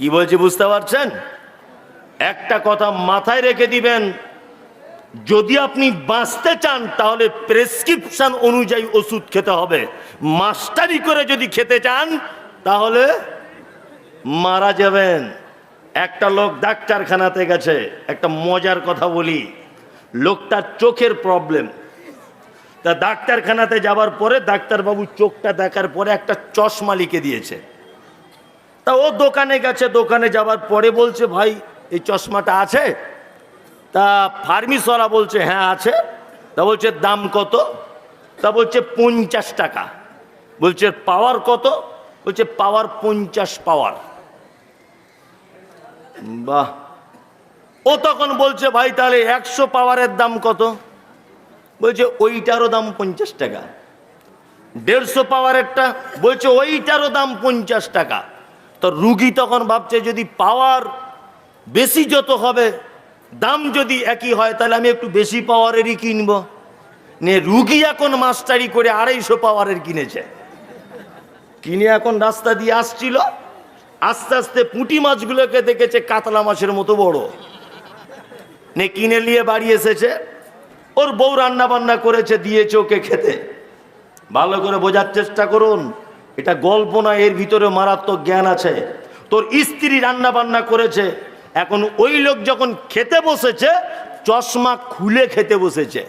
কি বলছি বুঝতে পারছেন? একটা কথা মাথায় রেখে দিবেন, যদি আপনি বাঁচতে চান, তাহলে প্রেসক্রিপশন অনুযায়ী ওষুধ খেতে হবে। মাস্টারি করে যদি খেতে চান, তাহলে মারা যাবেন। একটা লোক ডাক্তারখানাতে গেছে, একটা মজার কথা বলি। লোকটার চোখের প্রবলেম তা ডাক্তারখানাতে যাবার পরে ডাক্তারবাবু চোখটা দেখার পরে একটা চশমা লিখে দিয়েছে। তা ও দোকানে গেছে, দোকানে যাবার পরে বলছে, ভাই, এই চশমাটা আছে? তা ফার্মিসওয়ালা বলছে হ্যাঁ আছে। তা বলছে, দাম কত? তা বলছে, পঞ্চাশ টাকা। বলছে, পাওয়ার কত? বলছে, পাওয়ার পঞ্চাশ পাওয়ার। বাহ। ও তখন বলছে, ভাই, তাহলে একশো পাওয়ারের দাম কত? বলছে, ওইটারও দাম পঞ্চাশ টাকা। দেড়শো পাওয়ারেরটা? বলছে, ওইটারও দাম পঞ্চাশ টাকা। তো রুগী তখন ভাবছে, যদি পাওয়ার বেশি যত হবে, দাম যদি একই হয়, তাহলে আমি একটু বেশি পাওয়ারেরই কিনবো। নে রুগী এখন মাস্টারি করে আড়াইশো পাওয়ারের কিনেছে। কিনে এখন রাস্তা দিয়ে আসছিল, আস্তে আস্তে পুঁটি মাছগুলোকে দেখেছে কাতলা মাছের মতো বড়। নে কিনে নিয়ে বাড়ি এসেছে, ওর বউ রান্না বান্না করেছে, দিয়েছে ওকে খেতে। ভালো করে বোঝার চেষ্টা করুন। এটা গল্প না, এর ভিতরে মারাত্মক জ্ঞান আছে। তোর স্ত্রী রান্না বান্না করেছে, এখন ওই লোক যখন খেতে বসেছে, চশমা খুলে খেতে বসেছে।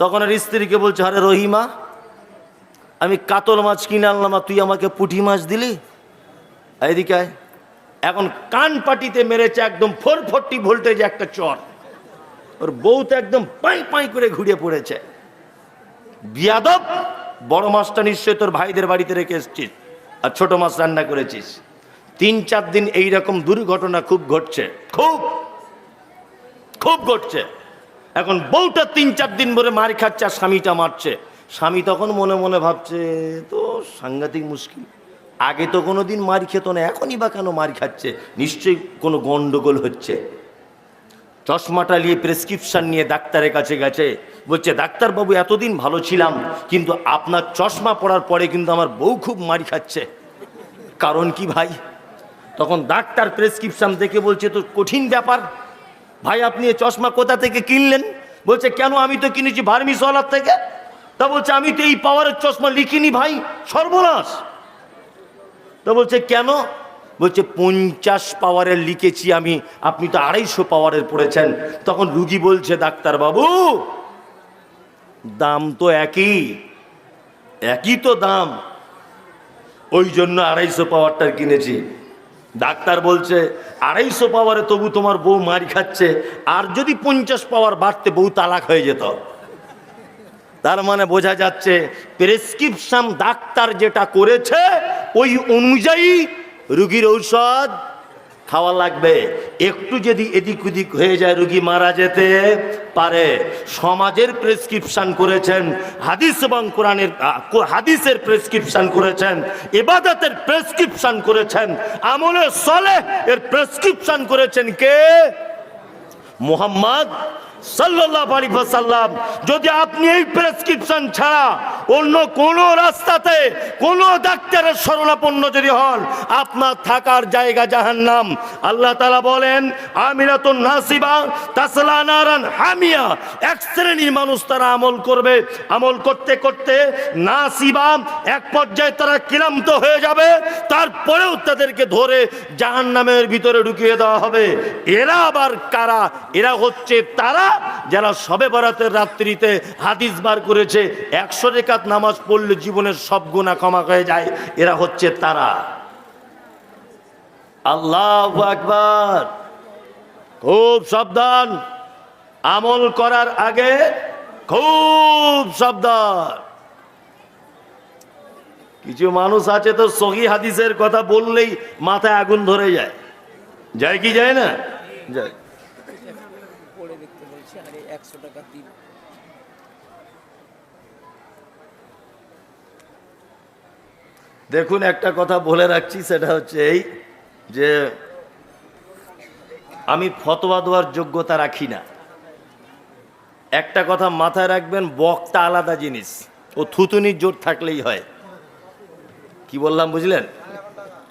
তখন আর স্ত্রীকে বলছে, আরে রহিমা, আমি কাতল মাছ কিনে আনলাম আর তুই আমাকে পুঁটি মাছ দিলি? এদিকে এখন কান পাটিতে মেরেছে একদম ফোর ফোরটি ভোল্টেজ একটা চর। ওর বউ তো একদম পাই পাই করে ঘুরে পড়েছে। বিয়াদব! বড় মাছটা নিশ্চয়ই তোর ভাইদের বাড়িতে রেখে এসছিস আর ছোট মাছ রান্না করেছিস। তিন, চার দিন এই রকম দুর্ঘটনা খুব ঘটছে। খুব! খুব ঘটছে। এখন বউটা তিন, চার দিন ধরে মার খাচ্ছে আর স্বামীটা মারছে। স্বামী তখন মনে মনে ভাবছে, তো সাংঘাতিক মুশকিল। আগে তো কোনো দিন মার খেত না, এখনই বা কেন মার খাচ্ছে? নিশ্চয়ই কোনো গন্ডগোল হচ্ছে। চশমাটা নিয়ে প্রেসক্রিপশন নিয়ে ডাক্তারের কাছে গেছে। বলছে, ডাক্তারবাবু, এতদিন ভালো ছিলাম, কিন্তু আপনার চশমা পড়ার পরে কিন্তু আমার বউ খুব মারি খাচ্ছে। কারণ কি ভাই? তখন ডাক্তার প্রেসক্রিপশন দেখে বলছে তো কঠিন ব্যাপার। ভাই, আপনি এই চশমা কোথা থেকে কিনলেন? বলছে, কেন আমি তো কিনেছি ভার্মিসওয়ালার থেকে? তা বলছে, আমি তো এই পাওয়ারের চশমা লিখিনি ভাই, সর্বনাশ। তা বলছে, কেন? বলছে, পঞ্চাশ পাওয়ারের লিখেছি আমি, আপনি তো আড়াইশো পাওয়ারের পড়েছেন। তখন রুগী বলছে ডাক্তার বাবু দাম তো একই একই তো দাম। ওই জন্য আড়াইশো পাওয়ারটার কিনেছি। ডাক্তার বলছে, আড়াইশো পাওয়ারে তবু তোমার বউ মারি খাচ্ছে, আর যদি পঞ্চাশ পাওয়ার বাড়তে বউ তালাক হয়ে যেত। তার মানে বোঝা যাচ্ছে, প্রেসক্রিপশন ডাক্তার যেটা করেছে, ওই অনুযায়ী রুগীর ঔষধ খাওয়া লাগবে। একটু যদি এদিক ওদিক হয়ে যায়, রুগী মারা যেতে পারে। সমাজের প্রেসক্রিপশন করেছেন, হাদিস এবং কোরআনের হাদিসের প্রেসক্রিপশন করেছেন এবাদতের প্রেসক্রিপশন করেছেন, আমলে সলে এর প্রেসক্রিপশন করেছেন কে? মোহাম্মদ সাল্লাহ আলী সাল্লাম যদি আপনি এই প্রেসক্রিপশন ছাড়া অন্য কোনো রাস্তাতে কোনো ডাক্তারের শরণাপন্ন যদি হন, আপনার থাকার জায়গা জাহান্নাম। আল্লাহ তালা বলেন, আমিরাতুন নাসিবা তাসলা নারান হামিয়া। এক শ্রেণির মানুষ তারা আমল করবে। আমল করতে করতে নাসিবা এক পর্যায়ে তারা ক্লান্ত হয়ে যাবে। তারপরেও তাদেরকে ধরে জাহান্নামের ভিতরে ঢুকিয়ে দেওয়া হবে। এরা আবার কারা? এরা হচ্ছে তারা যারা সবে বরাতের রাত্রিতে হাদিস বার করেছে। একশো রেখাত নামাজ পড়লে জীবনের সব গুণা ক্ষমা হয়ে যায়, এরা হচ্ছে তারা। আল্লাহ আকবার। খুব সাবধান। আমল করার আগে খুব সাবধান। কিছু মানুষ আছে তো সহি হাদিসের কথা বললেই মাথায় আগুন ধরে যায়। যায় কি, যায় না? যায়। দেখুন, একটা কথা বলে রাখছি, সেটা হচ্ছে এই যে আমি ফতোয়া দেওয়ার যোগ্যতা রাখি না। একটা কথা মাথায় রাখবেন বকটা আলাদা জিনিস, ও থুতুনির জোর থাকলেই হয়। কি বললাম, বুঝলেন?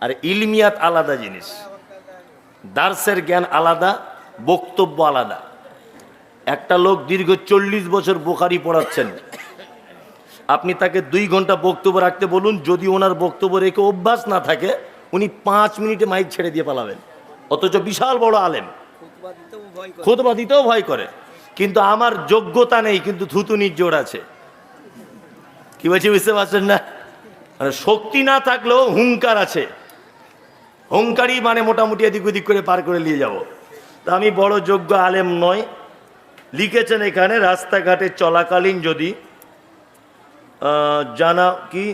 আর ইলমিয়াত আলাদা জিনিস, দার্সের জ্ঞান আলাদা, বক্তব্য আলাদা। একটা লোক দীর্ঘ চল্লিশ বছর বোখারি পড়াচ্ছেন আপনি তাকে দুই ঘণ্টা বক্তব্য রাখতে বলুন, যদি ওনার বক্তব্য রেখে অভ্যাস না থাকে, উনি পাঁচ মিনিটে মাইক ছেড়ে দিয়ে পালাবেন। অথচ বিশাল বড় আলেম। খুতবা দিতেও ভয় করে। খুদবা দিতেও ভয় করে কিন্তু আমার যোগ্যতা নেই, কিন্তু থুতুনির জোর আছে। কি বলছি, বুঝতে পারছেন না? মানে শক্তি না থাকলেও হুঙ্কার আছে। হুঙ্কারই মানে মোটামুটি এদিক ওদিক করে পার করে নিয়ে যাব। তা আমি বড় যোগ্য আলেম নয় লিখেছেন এখানে, রাস্তাঘাটে চলাকালীন যদি জানা কি?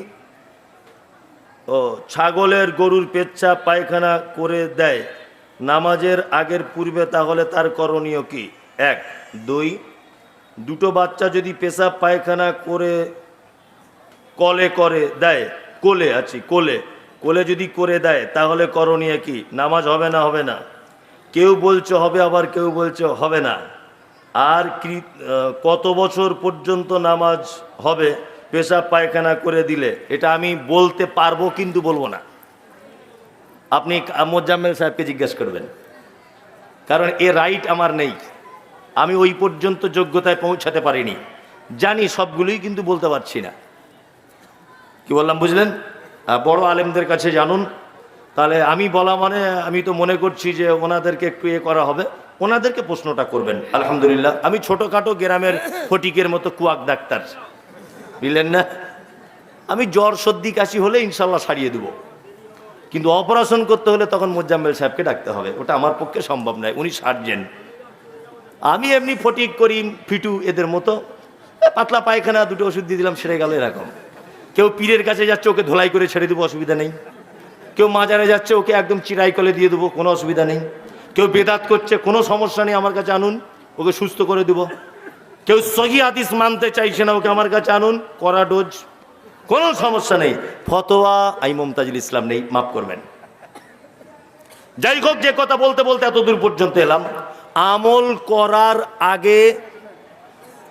ও, ছাগলের গরুর পেচ্ছা পায়খানা করে দেয়। নামাজের আগের পূর্বে তাহলে তার করণীয় কি? এক। দুই। দুটো বাচ্চা যদি পেশাব পায়খানা করে কলে করে দেয়, কোলে আছি কোলে কোলে যদি করে দেয়, তাহলে করণীয় কি? নামাজ হবে না হবে না। কেউ বলছে হবে, আবার কেউ বলছে হবে না। আর কত বছর পর্যন্ত নামাজ হবে? পেশাব পায়খানা করে দিলে, এটা আমি বলতে পারব কিন্তু বলব না। আপনি মোজাম্মেল সাহেবকে জিজ্ঞেস করবেন। কারণ এ রাইট আমার নেই। আমি ওই পর্যন্ত যোগ্যতায় পৌঁছাতে পারিনি। জানি সবগুলোই কিন্তু বলতে পারছি না। কি বললাম, বুঝলেন? বড় আলেমদের কাছে জানুন। তাহলে আমি বলা মানে আমি তো মনে করছি যে ওনাদেরকে একটু এ করা হবে। ওনাদেরকে প্রশ্নটা করবেন। আলহামদুলিল্লাহ। আমি ছোটোখাটো গ্রামের ফটিকের মতো কুয়াক ডাক্তার। বুঝলেন না? আমি জ্বর, সর্দি, কাশি হলে ইনশাল্লাহ সারিয়ে দেবো। কিন্তু অপারেশন করতে হলে তখন মোজাম্মেল সাহেবকে ডাকতে হবে। ওটা আমার পক্ষে সম্ভব নয়, উনি সার্জেন। আমি এমনি ফটিক করি, ফিটু এদের মতো। পাতলা পায়খানা, দুটো ওষুধ দিয়ে দিলাম, সেরে গেল এরকম। কেউ পীরের কাছে যাচ্ছে, ওকে ধোলাই করে ছেড়ে দেবো, অসুবিধা নেই। কেউ মাজারে যাচ্ছে, ওকে একদম চিরাই কলে দিয়ে দেবো, কোনো অসুবিধা নেই। কেউ বেদাত করছে, কোনো সমস্যা নেই আমার কাছে আনুন, ওকে সুস্থ করে দেবো। কেউ সহি হাদিস মানতে চাইছে না, ওকে আমার কাছে আনুন। করা ডোজ। কোনো সমস্যা নেই। ফতোয়া, আই মমতাজুল ইসলাম নেই, মাফ করবেন। যাই হোক, যে কথা বলতে বলতে এত দূর পর্যন্ত এলাম। আমল করার আগে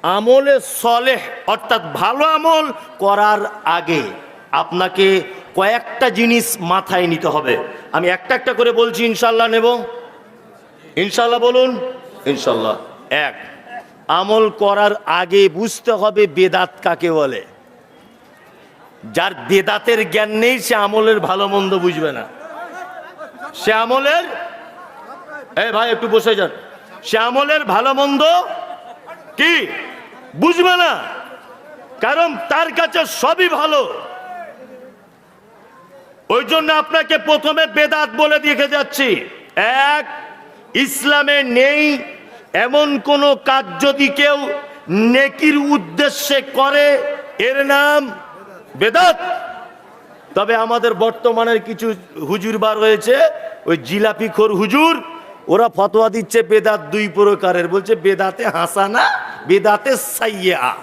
আমলে সলেহ, অর্থাৎ ভালো আমল করার আগে আপনাকে কয়েকটা জিনিস মাথায় নিতে হবে। আমি একটা একটা করে বলছি ইনশাল্লাহ নেব। ইনশাল্লাহ বলুন। ইনশাল্লাহ এক। আমল করার আগে বুঝতে হবে বেদাত কাকে বলে। যার বেদাতের জ্ঞান নেই, সে আমলের ভালো মন্দ বুঝবে না। সে আমলের এই ভাই, একটু বসে যান। সে আমলের ভালো মন্দ কি? বুঝবে না। কারণ তার কাছে সবই ভালো। ওই জন্য আপনাকে প্রথমে বেদাত বলে দেখে যাচ্ছি। এক, ইসলামে নেই এমন কোন কাজ যদি কেউ নেকির উদ্দেশ্যে করে, এর নাম বেদাত। তবে আমাদের বর্তমানের কিছু হুজুর বার হয়েছে ওই জিলাপি খোর হুজুর, ওরা ফতোয়া দিচ্ছে বেদাত দুই প্রকারের। বলছে, বেদাতে হাসানা, বেদাতে সাইয়া।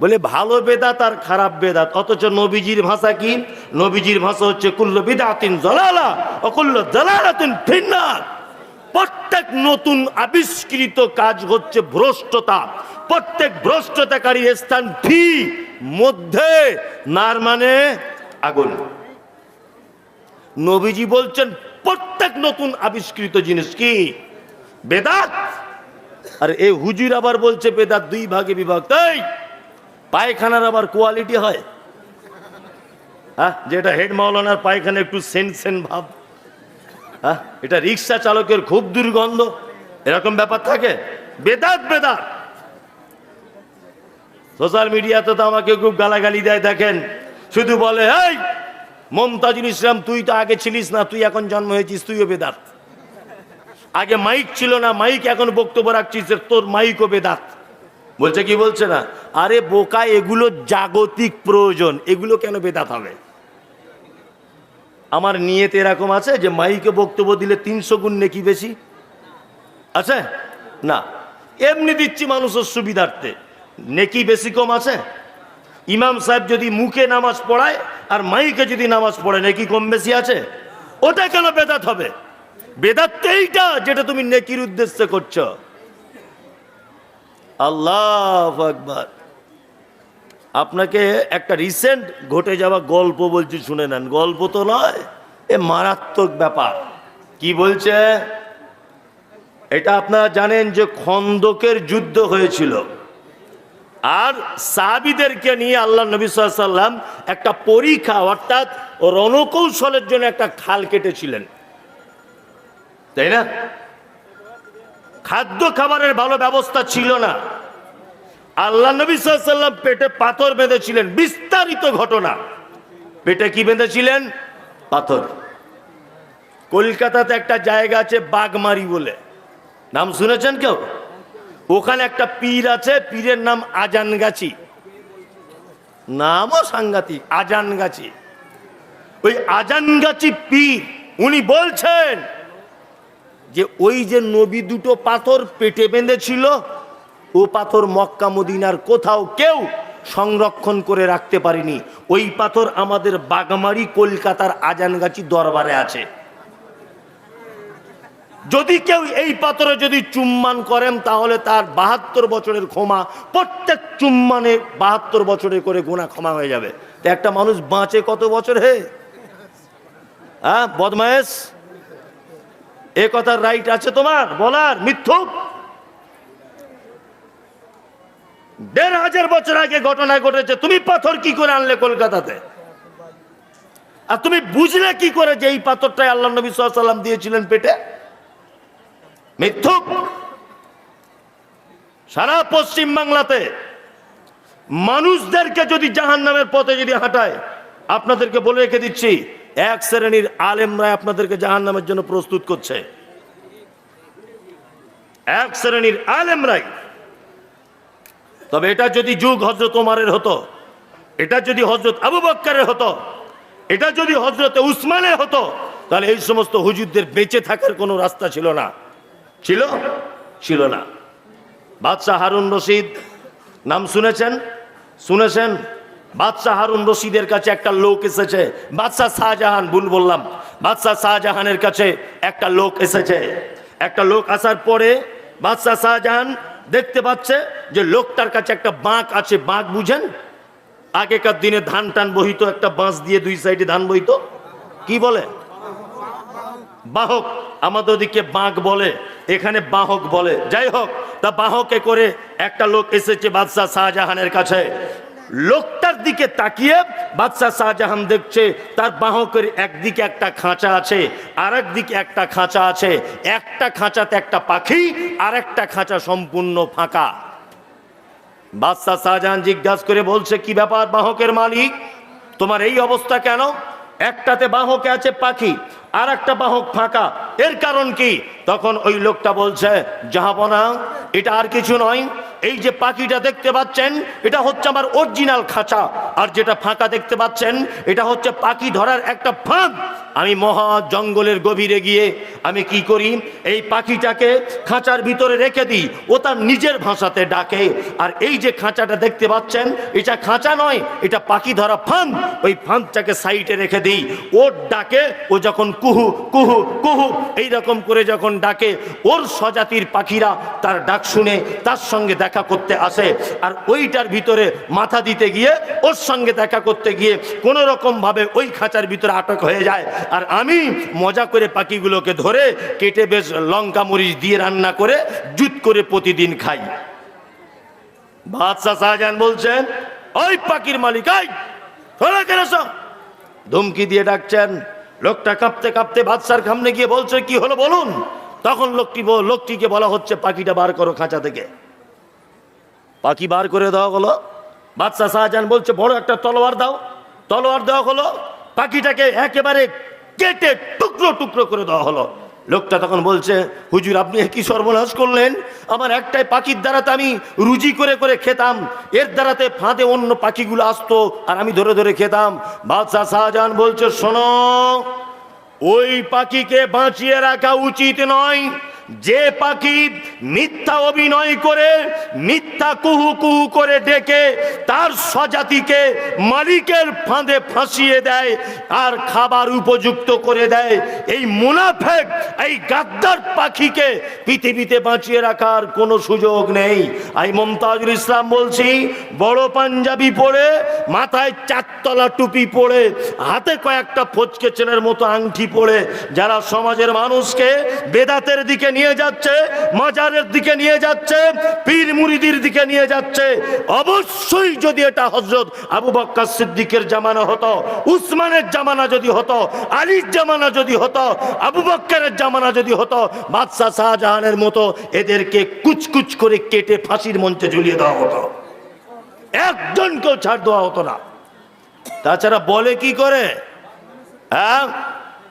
বলে, ভালো বেদাত আর খারাপ বেদাত। অথচ নবীজির ভাষা কি? নবীজির ভাষা হচ্ছে, কুল্ল বেদাতিন জলালা অকুল্ল জলালাতিন ফিন্নার। প্রত্যেক নতুন আবিষ্কৃত কাজ হচ্ছে ভ্রষ্টতা। প্রত্যেক ভ্রষ্টতাকারী স্থান ফি মধ্যে, নার মানে আগুন। নবীজি বলছেন, প্রত্যেক নতুন আবিষ্কৃত জিনিস কি? বেদাত? আর এই হুজুর আবার বলছে, বেদাত দুই ভাগে বিভক্ত। পায়খানার আবার কোয়ালিটি হয়। হ্যাঁ যেটা হেড মাওলানার পায়খানা একটু সেন সেন ভাব। হ্যাঁ? এটা রিক্সা চালকের খুব দুর্গন্ধ। এরকম ব্যাপার থাকে? বেদাত বেদাত। সোশ্যাল মিডিয়াতে তো আমাকে খুব গালাগালি দেয়, দেখেন। শুধু বলে এই মমতাজুল ইসলাম, তুই তো আগে ছিলিস না, তুই এখন জন্ম হয়েছিস, তুইও বেদাত। আগে মাইক ছিল না, মাইক এখন বক্তব্য রাখছিস তোর মাইকও বেদাত। বলছে, কি বলছে না? আরে বোকা, এগুলো জাগতিক প্রয়োজন, এগুলো কেন বেদাত হবে? আমার নিয়তে এরকম আছে যে মাইকে বক্তব্য দিলে তিনশো গুণ নেকি বেশি? আছে? না। এমনি দিচ্ছি মানুষের সুবিধার্থে। নেকি বেশি কম আছে? ইমাম সাহেব যদি মুখে নামাজ পড়ায় আর মাইকে যদি নামাজ পড়ে, নেকি কম বেশি আছে? ওটা কেন বেদাত হবে? বেদাত এইটা যেটা তুমি নেকির উদ্দেশ্যে করছ। আল্লাহ আকবার। আপনাকে একটা রিসেন্ট ঘটে যাওয়া গল্প বলছি, শুনে নেন। গল্প তো নয়, এ মারাত্মক ব্যাপার। কি বলছে? এটা আপনারা জানেন যে খন্দকের যুদ্ধ হয়েছিল। আর সাহাবিদেরকে নিয়ে আল্লাহ নবী সাল্লাম একটা পরীক্ষা, অর্থাৎ রণকৌশলের জন্য একটা খাল কেটেছিলেন। তাই না? খাদ্য খাবারের ভালো ব্যবস্থা ছিল না। আল্লাহ নবী সাল্লাম পেটে পাথর বেঁধেছিলেন। বিস্তারিত ঘটনা। পেটে কি বেঁধেছিলেন? পাথর। কলকাতাতে একটা জায়গা আছে বাগমারি বলে। নাম শুনেছেন কেউ? ওখানে একটা পীর আছে, পীরের নাম আজানগাছি। নামও সাংঘাতিক, আজানগাছি। ওই আজানগাছি পীর, উনি বলছেন যে ওই যে নবী দুটো পাথর পেটে বেঁধেছিল ও পাথর মক্কা, মদিনার কোথাও কেউ সংরক্ষণ করে রাখতে পারেনি। ওই পাথর আমাদের বাগমারি, কলকাতার আজানগাছি দরবারে আছে। যদি কেউ এই পাথরে যদি চুম্মান করেন, তাহলে তার বাহাত্তর বছরের ক্ষমা, প্রত্যেক চুম্মানে বাহাত্তর বছরে করে গোনা ক্ষমা হয়ে যাবে। তো একটা মানুষ বাঁচে কত বছর হে? হ্যাঁ বদমায়েশ? এ কথার রাইট আছে তোমার, বলার, মিথ্যুক? দেড় হাজার বছর আগে ঘটনা ঘটেছে, তুমি পাথর কি করে আনলে কলকাতাতে? আর তুমি বুঝলে কি করে যে এই পাথরটাই আল্লাহ নবী সাল্লাম দিয়েছিলেন পেটে? মিথ্যুক। সারা পশ্চিম বাংলাতে মানুষদেরকে যদি জাহান নামের পথে যদি হাঁটায়, আপনাদেরকে বলে রেখে দিচ্ছি, এক শ্রেণির আলেমরা আপনাদেরকে জাহান নামের জন্য প্রস্তুত করছে। এক শ্রেণির আলেমরাই তবে এটা যদি যুগ হজরত ওমারের হতো, এটা যদি হজরত আবু বক্কারের হতো, এটা যদি হজরত উসমানের হতো, তাহলে এই সমস্ত হুজুরদের বেঁচে থাকার কোনো রাস্তা ছিল না। ছিল? ছিল না। বাদশাহ হারুন রশিদ, নাম শুনেছেন? শুনেছেন? বাদশাহ হারুন রশিদের কাছে একটা লোক এসেছে। বাদশাহ শাহজাহান, ভুল বললাম। বাদশাহ শাহজাহানের কাছে একটা লোক এসেছে। একটা লোক আসার পরে বাদশাহ শাহজাহান দেখতে পাচ্ছে যে লোকটার কাছে একটা বাঁক আছে, বাঁক বুঝেন? আগেকার দিনে ধান টান বহিত, একটা বাঁশ দিয়ে দুই সাইডে ধান বহিত। কি বলে? বাহক আমাদের ওদিকে বাঁক বলে, এখানে বাহক বলে। যাই হোক, তা বাহকে করে একটা লোক এসেছে বাদশাহ শাহজাহানের কাছে। লোকটার দিকে তাকিয়ে বাদশাহ শাহজাহান দেখছে, তার বাহকের একদিকে একটা খাঁচা আছে আর একদিকে একটা খাঁচা আছে। একটা খাঁচাতে একটা পাখি আর একটা খাঁচা সম্পূর্ণ ফাঁকা। বাদশাহ শাহজাহান জিজ্ঞাসা করে বলছে, কি ব্যাপার বাহকের মালিক? তোমার এই অবস্থা কেন? একটাতে বাহকে আছে পাখি আর একটা বাহক ফাঁকা। এর কারণ কি? তখন ওই লোকটা বলছে জাহাপনা এটা আর কিছু নয়। এই যে পাখিটা দেখতে পাচ্ছেন, এটা হচ্ছে আমার অরিজিনাল খাঁচা। আর যেটা ফাঁকা দেখতে পাচ্ছেন, এটা হচ্ছে পাখি ধরার একটা ফাঁক আমি মহা জঙ্গলের গভীরে গিয়ে আমি কি করি? এই পাখিটাকে খাঁচার ভিতরে রেখে দিই। ও তার নিজের ভাষাতে ডাকে। আর এই যে খাঁচাটা দেখতে পাচ্ছেন, এটা খাঁচা নয়, এটা পাখি ধরা ফাঁদ। ওই ফাঁদটাকে সাইডে রেখে দিই। ওর ডাকে, ও যখন কুহু কুহু কুহু। এই রকম করে যখন ডাকে, ওর স্বজাতির পাখিরা তার ডাক শুনে তার সঙ্গে দেখা করতে আসে। আর ওইটার ভিতরে মাথা দিতে গিয়ে ওর সঙ্গে দেখা করতে গিয়ে কোনো রকম ভাবে ওই খাঁচার ভিতরে আটক হয়ে যায়। আর আমি মজা করে পাখিগুলোকে ধরে কেটে বেশ লঙ্কা মরিচ দিয়ে রান্না করে, জুত করে প্রতিদিন খাই। বাদশাহ শাহজাহান বলছেন, ওই পাখির মালিক ধরে কেন ধমকি দিয়ে ডাকছেন লোকটা কাঁপতে কাঁপতে বাদশার সামনে গিয়ে বলছে, কি হলো বলুন? তখন লোকটি লোকটিকে বলা হচ্ছে, পাখিটা বার করো খাঁচা থেকে। পাখি বার করে দেওয়া হলো। বাদশাহ শাহজাহান বলছে, বড় একটা তলোয়ার দাও। তলোয়ার দেওয়া হলো। পাখিটাকে একেবারে কেটে টুকরো টুকরো করে দেওয়া হলো। লোকটা তখন বলছে, হুজুর, আপনি কি সর্বনাশ করলেন? আমার একটাই পাখির দ্বারাতে আমি রুজি করে করে খেতাম। এর দ্বারাতে ফাঁদে অন্য পাখিগুলো আসতো আর আমি ধরে ধরে খেতাম। বাদশাহ শাহজাহান বলছে, শোনো, ওই পাখিকে বাঁচিয়ে রাখা উচিত নয়। যে পাখি মিথ্যা অভিনয় করে, মিথ্যা কুহু কুহু করে ডেকে, তার স্বজাতিকে মালিকের ফাঁদে ফাঁসিয়ে দেয় আর খাবার উপযুক্ত করে দেয়। এই মুনাফেক, এই গাদ্দার পাখিকে পৃথিবীতে বাঁচিয়ে রাখার কোনো সুযোগ নেই। আমি মমতাজুল ইসলাম বলছি, বড় পাঞ্জাবি পরে, মাথায় চারতলা টুপি পরে, হাতে কয়েকটা ফচকে চেনের মতো আংটি পরে, যারা সমাজের মানুষকে বেদাতের দিকে নিয়ে যাচ্ছে, মাজারের দিকে নিয়ে যাচ্ছে, পীর মুরিদির দিকে নিয়ে যাচ্ছে। অবশ্যই যদি এটা হজরত আবু বক্কা সিদ্দিকের জামানা হতো, উসমানের জামানা যদি হতো, আলীর জামানা যদি হতো, আবু বক্করের জামানা যদি হতো, বাদশাহ শাহজাহানের মতো এদেরকে কুচকুচ করে কেটে ফাঁসির মঞ্চে ঝুলিয়ে দেওয়া হতো। একজনকেও ছাড় দেওয়া হতো না। তাছাড়া বলে কি করে? হ্যাঁ?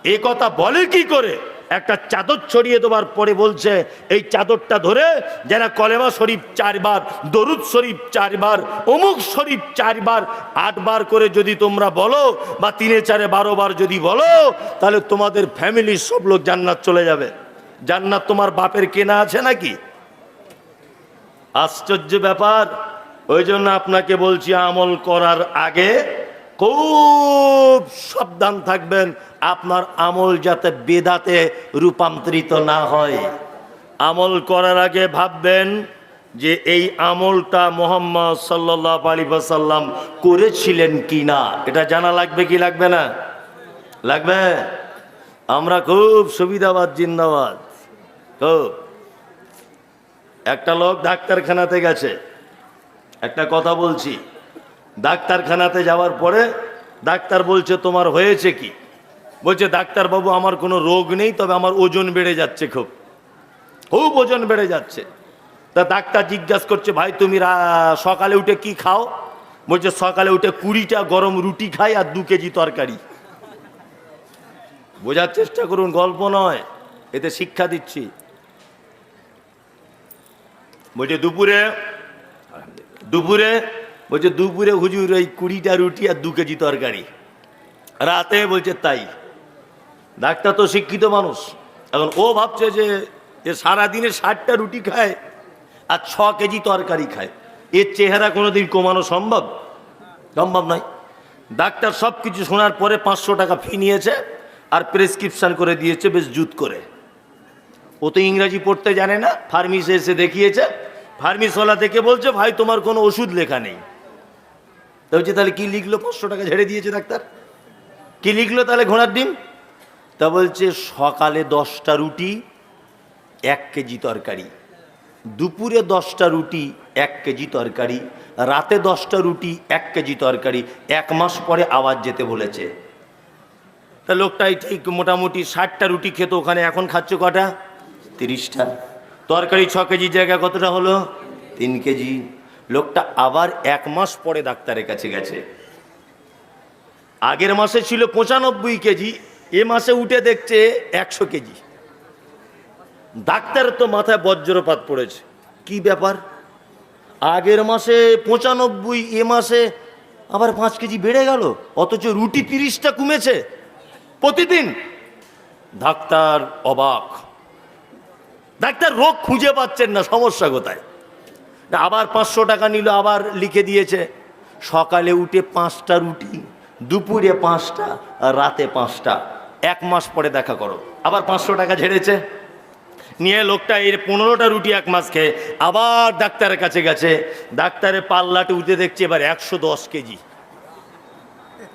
এ কথা বলে কি করে? একটা চাদর ছড়িয়ে দেওয়ার পরে বলছে, এই চাদরটা ধরে যারা কলেমা শরীফ চারবার, দরুদ শরীফ চারবার, অমুক শরীফ চারবার, আটবার করে যদি তোমরা বলো বা তিনে চারে বারো বার যদি বলো, তাহলে তোমাদের ফ্যামিলির সব লোক জান্নাত চলে যাবে। জান্নাত তোমার বাপের কেনা আছে নাকি? আশ্চর্য ব্যাপার। ওই জন্য আপনাকে বলছি আমল করার আগে খুব সাবধান থাকবেন, আপনার আমল যাতে বেদাতে রূপান্তরিত না হয়। আমল করার আগে ভাববেন যে এই আমলটা মোহাম্মদ সাল্লাহ আলী সাল্লাম করেছিলেন কি না এটা জানা লাগবে কি লাগবে না? লাগবে? আমরা খুব সুবিধাবাদ, জিন্দাবাদ। খুব। একটা লোক ডাক্তারখানাতে গেছে। একটা কথা বলছি। ডাক্তারখানাতে যাওয়ার পরে ডাক্তার বলছে, তোমার হয়েছে কি? বলছে, ডাক্তারবাবু, আমার কোনো রোগ নেই, তবে আমার ওজন বেড়ে যাচ্ছে খুব। খুব ওজন বেড়ে যাচ্ছে। তা ডাক্তার জিজ্ঞাসা করছে, ভাই, তুমি সকালে উঠে কি খাও? বলছে, সকালে উঠে কুড়িটা গরম রুটি খাই আর দু কেজি তরকারি। বোঝার চেষ্টা করুন, গল্প নয়, এতে শিক্ষা দিচ্ছি। বলছে, দুপুরে দুপুরে বলছে, দুপুরে হুজুর ওই কুড়িটা রুটি আর দু কেজি তরকারি। রাতে বলছে, তাই। ডাক্তার তো শিক্ষিত মানুষ। এখন ও ভাবছে যে যে সারাদিনে ষাটটা রুটি খায় আর ছ কেজি তরকারি খায়। এর চেহারা কোনোদিন কমানো সম্ভব? সম্ভব নয়। ডাক্তার সব কিছু শোনার পরে পাঁচশো টাকা ফি নিয়েছে আর প্রেসক্রিপশন করে দিয়েছে বেশ জুত করে। ও তো ইংরাজি পড়তে জানে না ফার্মিসে এসে দেখিয়েছে। ফার্মিসওয়ালা থেকে বলছে, ভাই, তোমার কোনো ওষুধ লেখা নেই। তো বলছে, তাহলে কি লিখলো? পাঁচশো টাকা ঝেড়ে দিয়েছে ডাক্তার। কি লিখলো তাহলে ঘোড়ার ডিম? তা বলছে, সকালে দশটা রুটি, এক কেজি তরকারি। দুপুরে দশটা রুটি, এক কেজি তরকারি। রাতে দশটা রুটি, এক কেজি তরকারি। এক মাস পরে আবার যেতে বলেছে। তা লোকটাই ঠিক মোটামুটি ষাটটা রুটি খেত ওখানে, এখন খাচ্ছে কটা? তিরিশটা। তরকারি ছ কেজির জায়গা কতটা হলো? তিন কেজি। লোকটা আবার এক মাস পরে ডাক্তারের কাছে গেছে। আগের মাসে ছিল পঁচানব্বই কেজি, এ মাসে উঠে দেখছে একশো কেজি। ডাক্তারের তো মাথায় বজ্রপাত পড়েছে। কি ব্যাপার? আগের মাসে পঁচানব্বই, এ মাসে আবার পাঁচ কেজি বেড়ে গেল, অথচ রুটি তিরিশটা কমেছে প্রতিদিন। ডাক্তার অবাক। ডাক্তার রোগ খুঁজে পাচ্ছেন না, সমস্যা কোথায়? আবার পাঁচশো টাকা নিল, আবার লিখে দিয়েছে, সকালে উঠে পাঁচটা রুটি, দুপুরে পাঁচটা রাতে পাঁচটা। এক মাস পরে দেখা করো। আবার পাঁচশো টাকা ঝেড়েছে। নিয়ে লোকটা এর পনেরোটা রুটি এক মাস খেয়ে আবার ডাক্তারের কাছে গেছে। ডাক্তারের পাল্লাটা উঠে দেখছে এবার একশো দশ কেজি।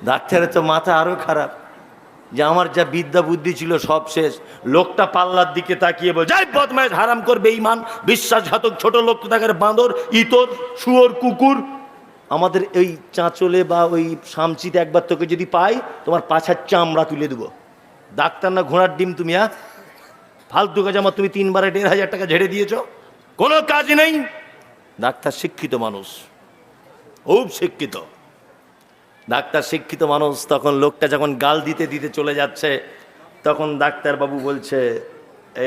ডাক্তারের তো মাথা আরও খারাপ। যে আমার যা বিদ্যা বুদ্ধি ছিল সব শেষ। লোকটা পাল্লার দিকে তাকিয়ে বল যাই বদমাইশ, হারাম করবে ইমান, বিশ্বাসঘাতক ছোট লোক তাকে বাঁদর, ইতর, শুয়োর, কুকুর। আমাদের এই চাঁচলে বা ওই সামচিতে একবার তোকে যদি পাই, তোমার পাছার চামড়া তুলে দেবো। ডাক্তার না ঘোড়ার ডিম তুমি হ্যাঁ? ফালতু কাজ আমার তুমি তিনবারে দেড় হাজার টাকা ঝেড়ে দিয়েছ। কোনো কাজ নেই। ডাক্তার শিক্ষিত মানুষ, খুব শিক্ষিত। ডাক্তার শিক্ষিত মানুষ, তখন লোকটা যখন গাল দিতে দিতে চলে যাচ্ছে, তখন ডাক্তারবাবু বলছে,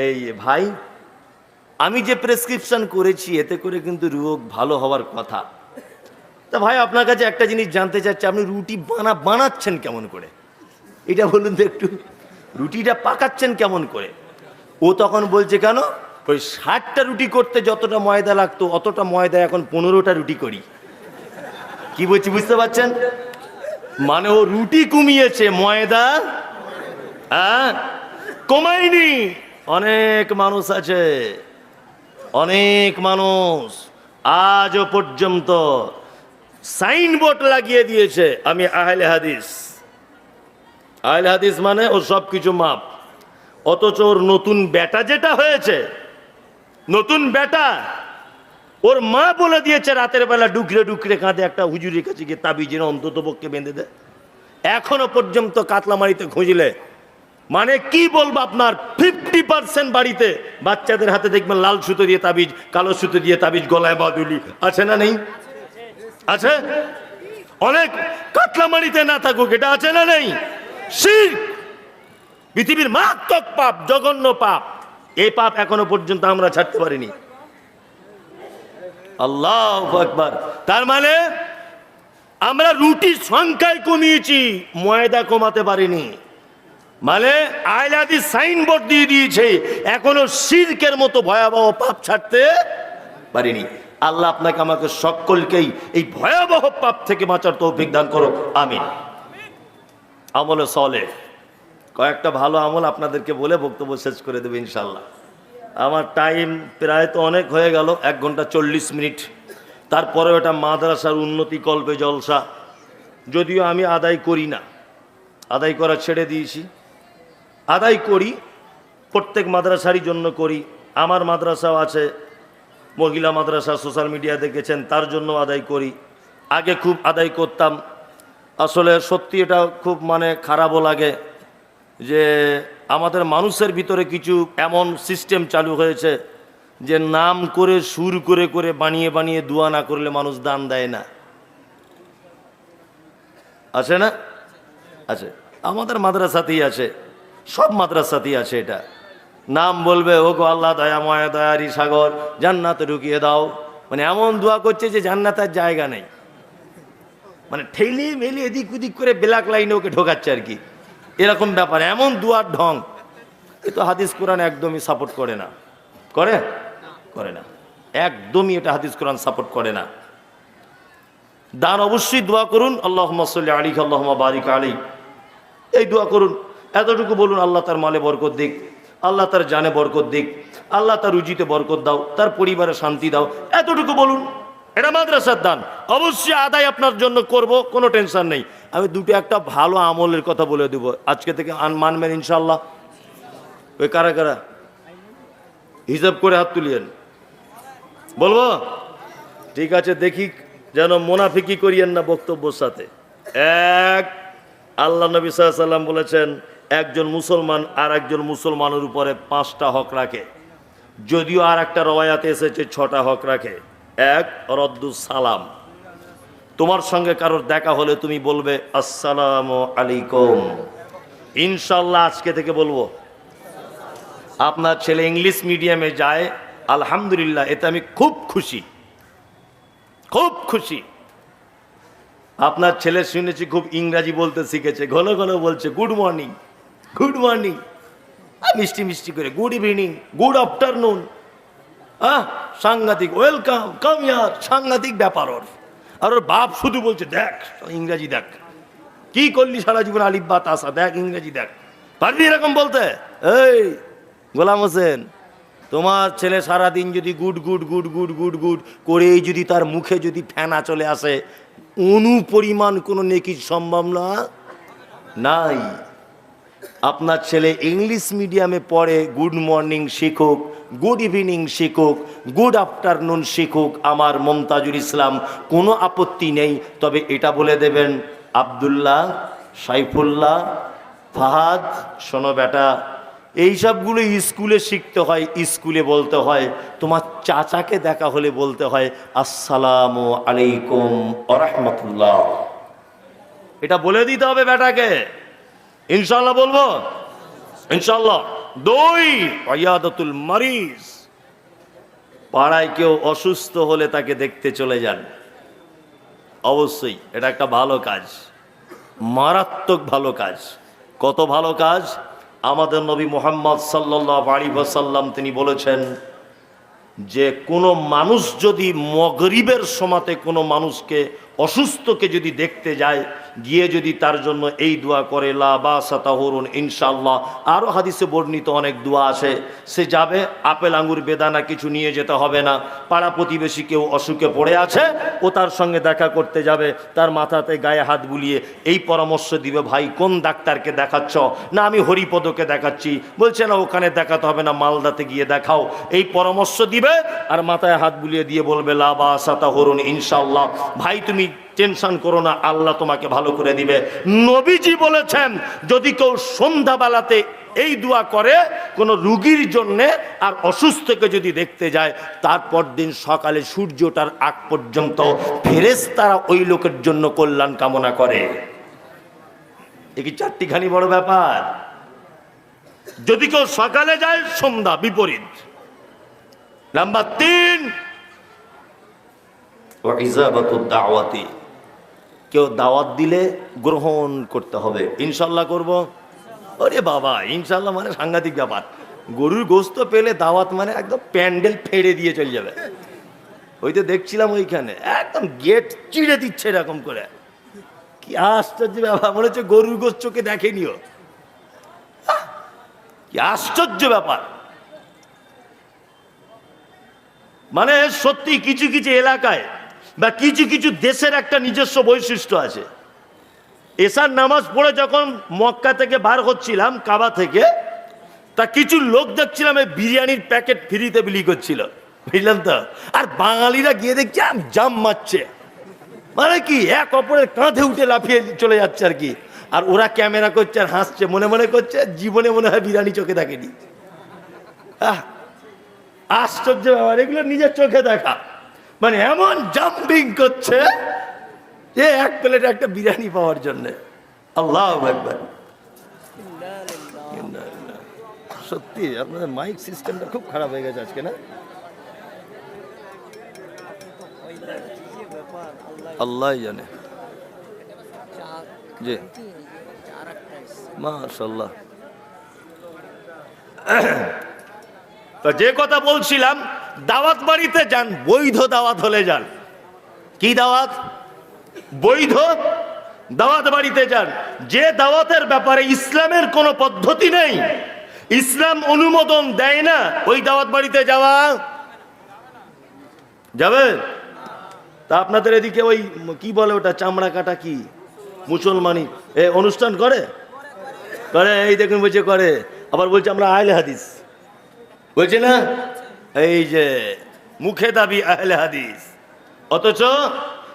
এই ভাই, আমি যে প্রেসক্রিপশন করেছি, এতে করে কিন্তু রোগ ভালো হওয়ার কথা। তা ভাই, আপনার কাছে একটা জিনিস জানতে চাচ্ছি, আপনি রুটি বানা, বানাচ্ছেন কেমন করে? এটা বলুন তো একটু, রুটিটা পাকাচ্ছেন কেমন করে? ও তখন বলছে, কেন? ওই ষাটটা রুটি করতে যতটা ময়দা লাগতো, অতটা ময়দা এখন পনেরোটা রুটি করি। কি বলছি, বুঝতে পারছেন? মানে ও রুটি কমিয়েছে, ময়দা? হ্যাঁ? কমায়নি। অনেক মানুষ আছে, অনেক মানুষ আজও পর্যন্ত সাইনবোর্ড লাগিয়ে দিয়েছে, আমি আহলে হাদিস। আহলে হাদিস মানে ও সব কিছু মাপ। অথচ ওর নতুন বেটা যেটা হয়েছে, নতুন বেটা ওর মা বলে দিয়েছে রাতের বেলা ডুকরে ডুকরে কাঁধে একটা হুজুরের কাছে গিয়ে তাবিজের অন্তত পক্ষে বেঁধে দেয় এখনও পর্যন্ত কাতলামারিতে খুঁজলে। মানে কি বলব আপনার? ফিফটি পার্সেন্ট বাড়িতে বাচ্চাদের হাতে দেখবেন লাল সুতো দিয়ে তাবিজ, কালো সুতো দিয়ে তাবিজ, গলায় বাদুলি। আছে না নেই? আছে? অনেক কাতলামারিতে না থাকুক, এটা আছে না নেই? পৃথিবীর মারাত্মক পাপ, জঘন্য পাপ। এই পাপ এখনও পর্যন্ত আমরা ছাড়তে পারিনি। আল্লাহ আকবার। তার মানে আমরা রুটির সংখ্যায় কমিয়েছি, ময়দা কমাতে পারিনি। মানে আয়লাদি সাইনবোর্ড দিয়ে দিয়েছে, এখনও সিরকের মতো ভয়াবহ পাপ ছাড়তে পারিনি। আল্লাহ আপনাকে আমাকে সকলকেই এই ভয়াবহ পাপ থেকে বাঁচার তৌফিক দান করো আমিন। আমলে সলে কয়েকটা ভালো আমল আপনাদেরকে বলে বক্তব্য শেষ করে দেবে ইনশাল্লাহ আমার টাইম প্রায় তো অনেক হয়ে গেল, এক ঘণ্টা চল্লিশ মিনিট। তারপরে এটা মাদ্রাসার উন্নতি কল্পে জলসা। যদিও আমি আদায় করি না। আদায় করা ছেড়ে দিয়েছি। আদায় করি, প্রত্যেক মাদ্রাসারই জন্য করি। আমার মাদ্রাসাও আছে, মহিলা মাদ্রাসা সোশ্যাল মিডিয়া দেখেছেন, তার জন্য আদায় করি। আগে খুব আদায় করতাম। আসলে সত্যি এটা খুব মানে খারাপও লাগে। যে আমাদের মানুষের ভিতরে কিছু এমন সিস্টেম চালু হয়েছে যে নাম করে, সুর করে করে বানিয়ে বানিয়ে দোয়া না করলে মানুষ দান দেয় না। আছে না? আছে। আমাদের মাদ্রাসাতেই আছে। সব মাদ্রাসাতেই আছে এটা। নাম বলবে ও গো আল্লাহ দয়াময় দয়ারি সাগর, জান্নাতে ঢুকিয়ে দাও। মানে এমন দোয়া করছে যে জান্নাতের জায়গা নেই। মানে ঠেলি মেলি এদিক ওদিক করে ব্ল্যাক লাইনে ওকে ঢোকাচ্ছে আর কি। এরকম ব্যাপার, এমন দুয়ার ঢং। এ তো হাদিস কোরআন একদমই সাপোর্ট করে না। করে? করে না। একদমই এটা হাদিস কোরআন সাপোর্ট করে না। দান অবশ্যই দোয়া করুন আল্লাহ সাল্লি আলী আল্লাহ বারিক আলী এই দোয়া করুন। এতটুকু বলুন, আল্লাহ তার মালে বরকত দিক, আল্লাহ তার জানে বরকত দিক, আল্লাহ তার রুজিতে বরকত দাও, তার পরিবারে শান্তি দাও। এতটুকু বলুন। এটা মাদ্রাসার দান। অবশ্যই আদায় আপনার জন্য করব, কোনো টেনশন নেই। আমি দুটো একটা ভালো আমলের কথা বলে দেব। আজকে থেকে মানবেন ইনশাল্লাহ ওই কারা কারা? হিসাব করে হাত তুলিয়েন। বলব? ঠিক আছে, দেখি যেন মোনাফিকি করিয়েন না বক্তব্যর সাথে। এক, আল্লাহ নবী সাল্লাম বলেছেন, একজন মুসলমান আর একজন মুসলমানের উপরে পাঁচটা হক রাখে। যদিও আর একটা রওয়ায়াতে এসেছে, ছটা হক রাখে। এক রদ্দু সালাম। তোমার সঙ্গে কারোর দেখা হলে তুমি বলবে, আসসালাম আলাইকুম। ইনশাল্লাহ আজকে থেকে বলব। আপনার ছেলে ইংলিশ মিডিয়ামে যায়, আলহামদুলিল্লাহ, এতে আমি খুব খুশি। খুব খুশি। আপনার ছেলে শুনেছি খুব ইংরাজি বলতে শিখেছে, ঘন ঘন বলছে, গুড মর্নিং গুড মর্নিং। মিষ্টি মিষ্টি করে, গুড ইভিনিং, গুড আফটারনুন। আহ, সাংঘাতিক, ওয়েলকাম, কাম ইয়ার। সাংঘাতিক ব্যাপার ওর। আর ওর বাপ শুধু বলছে, দেখ, ইংরাজি দেখ। কি করলি সারা জীবন আলিফ বা তাসা? দেখ, ইংরেজি দেখ। পারবি এরকম বলতে? এই, গোলাম হোসেন, তোমার ছেলে সারাদিন যদি good good good good good good করেই যদি তার মুখে যদি ফেনা চলে আসে, অনু পরিমাণ কোনো নেকির সম্ভাবনা নাই। আপনার ছেলে ইংলিশ মিডিয়ামে পড়ে, গুড মর্নিং শিখুক গুড ইভিনিং শিখুক গুড আফটারনুন শিখুক আমার মমতাজুল ইসলাম, কোনো আপত্তি নেই, তবে এটা বলে দেবেন, আবদুল্লাহ, সাইফুল্লাহ, ফাহাদ, শোনো বেটা এইসবগুলো স্কুলে শিখতে হয়, স্কুলে বলতে হয়, তোমার চাচাকে দেখা হলে বলতে হয়, আসসালামু আলাইকুম আরহামতুল্লাহ এটা বলে দিতে হবে বেটাকে। ইনশাল্লাহ বলব? ইনশাল্লাহ দুই অয়াদতুল মারিজ। পাড়ায় কেউ অসুস্থ হলে তাকে দেখতে চলে যান। অবশ্যই, এটা একটা ভালো কাজ। মারাত্মক ভালো কাজ। কত ভালো কাজ? আমাদের নবী মোহাম্মদ সাল্লাহ আলী তিনি বলেছেন যে, কোনো মানুষ যদি মগরিবের সমাতে কোনো মানুষকে অসুস্থকে যদি দেখতে যায় গিয়ে যদি তার জন্য এই দোয়া করে, লা বা সাতাহরুন ইনশাল্লাহ আরও হাদিসে বর্ণিত অনেক দোয়া আছে। সে যাবে, আপেল আঙ্গুর বেদানা কিছু নিয়ে যেতে হবে না। পাড়া প্রতিবেশী কেউ অসুখে পড়ে আছে, ও তার সঙ্গে দেখা করতে যাবে। তার মাথাতে গায়ে হাত বুলিয়ে, এই পরামর্শ দিবে ভাই, কোন ডাক্তারকে দেখাচ্ছ? না, আমি হরিপদকে দেখাচ্ছি। বলছে, না, ওখানে দেখাতে হবে না, মালদাতে গিয়ে দেখাও। এই পরামর্শ দিবে আর মাথায় হাত বুলিয়ে দিয়ে বলবে লাবা সাতা হরুন ইনশাল্লাহ ভাই, তুমি টেনশন করো না, আল্লাহ তোমাকে ভালো করে দিবে। নবীজি বলেছেন, যদি কেউ সন্ধ্যাবেলাতে এই দোয়া করে, কোনো রুগীর জন্যে আর অসুস্থকে যদি দেখতে যায়, তারপর দিন সকালে সূর্যটার আগ পর্যন্ত ফেরেস তারা ওই লোকের জন্য কল্যাণ কামনা করে। এ কি চারটিখানি বড় ব্যাপার? যদি কেউ সকালে যায়, সন্ধ্যা বিপরীত। নাম্বার তিন দাওয়াতি। কেউ দাওয়াত দিলে গ্রহণ করতে হবে। ইনশাল্লাহ করব? ওরে বাবা, ইনশাল্লাহ মানে সাংঘাতিক ব্যাপার। গরুর গোস্ত পেলে দাওয়াত মানে একদম প্যান্ডেল ফেড়ে দিয়ে চলে যাবে। ওই তো দেখছিলাম ওইখানে, একদম গেট চিড়ে দিচ্ছে এরকম করে। কি আশ্চর্য ব্যাপার, মনে হচ্ছে গরুর গোস্ত চোখে দেখেনিও কি আশ্চর্য ব্যাপার। মানে সত্যি কিছু কিছু এলাকায় বা কিছু কিছু দেশের একটা নিজস্ব বৈশিষ্ট্য আছে। এসার নামাজ পড়ে যখন মক্কা থেকে বার হচ্ছিলাম, কাবা থেকে, তা কিছু লোক দেখছিলাম এই বিরিয়ানির প্যাকেট ফ্রিতে বিলি করছিল। বুঝলাম তো? আর বাঙালিরা গিয়ে দেখছি জাম মারছে। মানে কি, এক অপরের কাঁধে উঠে লাফিয়ে চলে যাচ্ছে আর কি। আর ওরা ক্যামেরা করছে আর হাসছে, মনে মনে করছে, জীবনে মনে হয় বিরিয়ানি চোখে দেখেনি। আশ্চর্য ব্যাপার, এগুলো নিজের চোখে দেখা। মানে এমন জাম্পিং করছে যে এক প্লেট একটা বিরিয়ানি পাওয়ার জন্য। আল্লাহ একবার সত্যি, আপনাদের মাইক সিস্টেমটা খুব খারাপ হয়ে গেছে আজকে, না? আল্লাহ জানে। জি। মাশাল্লাহ যে কথা বলছিলাম দাওয়াত বাড়িতে যান, বৈধ দাওয়াত হলে যান। কি দাওয়াত? বৈধ দাওয়াত বাড়িতে যান। যে দাওয়াতের ব্যাপারে ইসলামের কোনো পদ্ধতি নেই, ইসলাম অনুমোদন দেয় না, ওই দাওয়াত বাড়িতে যাওয়া। যাবে? তা আপনাদের এদিকে ওই, কি বলে ওটা, চামড়া কাটা কি? মুসলমানি। এ, অনুষ্ঠান করে? করে, এই দেখুন বলছে, করে। আবার বলছে, আমরা আহলে হাদিস। বলছে না? এই যে মুখে দাবি আহলে হাদিস। অথচ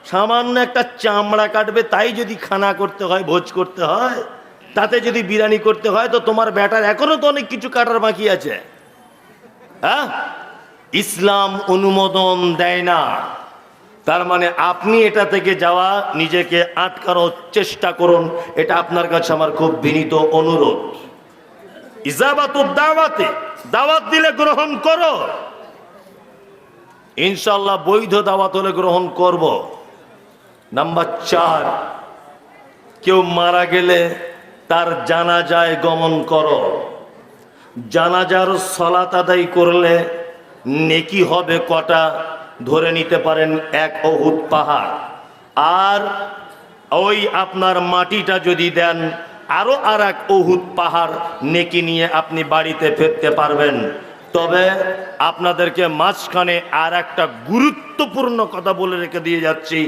সামান্য একটা চামড়া কাটবে, তাই যদি খানা করতে হয়, ভোজ করতে হয়, তাতে যদি বিরিয়ানি করতে হয়, তো তোমার ব্যাটার এখনও তো অনেক কিছু কাটার বাকি আছে। হ্যাঁ? ইসলাম অনুমোদন দেয় না। তার মানে আপনি এটা থেকে যাওয়া, নিজেকে আটকানোর চেষ্টা করুন, এটা আপনার কাছে আমার খুব বিনীত অনুরোধ। ইজাবাতুর দাওয়াতে দিলে গ্রহণ করো। ইনশাল্লাহ বৈধ দাওয়াত হলে গ্রহণ করব। নাম্বার চার, কেউ মারা গেলে তার জানাজায় গমন করো। জানাজার সলাত আদায় করলে নেকি হবে কটা, ধরে নিতে পারেন এক অহুত পাহাড়। আর ওই আপনার মাটিটা যদি দেন আরও আর এক অহুত পাহাড় নেকি নিয়ে আপনি বাড়িতে ফিরতে পারবেন। তবে আপনাদেরকে মাঝখানে আর একটা গুরুত্বপূর্ণ কথা বলে রেখে দিয়ে যাচ্ছি।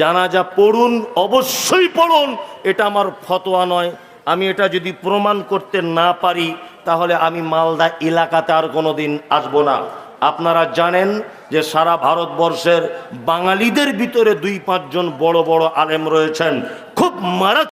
জানাজা পড়ুন, অবশ্যই পড়ুন, এটা আমার ফতোয়া নয়। আমি এটা যদি প্রমাণ করতে না পারি, তাহলে আমি মালদা এলাকাতে আর কোনো দিন আসব না। আপনারা জানেন যে সারা ভারতবর্ষের বাঙালিদের ভিতরে দুই পাঁচজন বড় বড় আলেম রয়েছেন। খুব মারা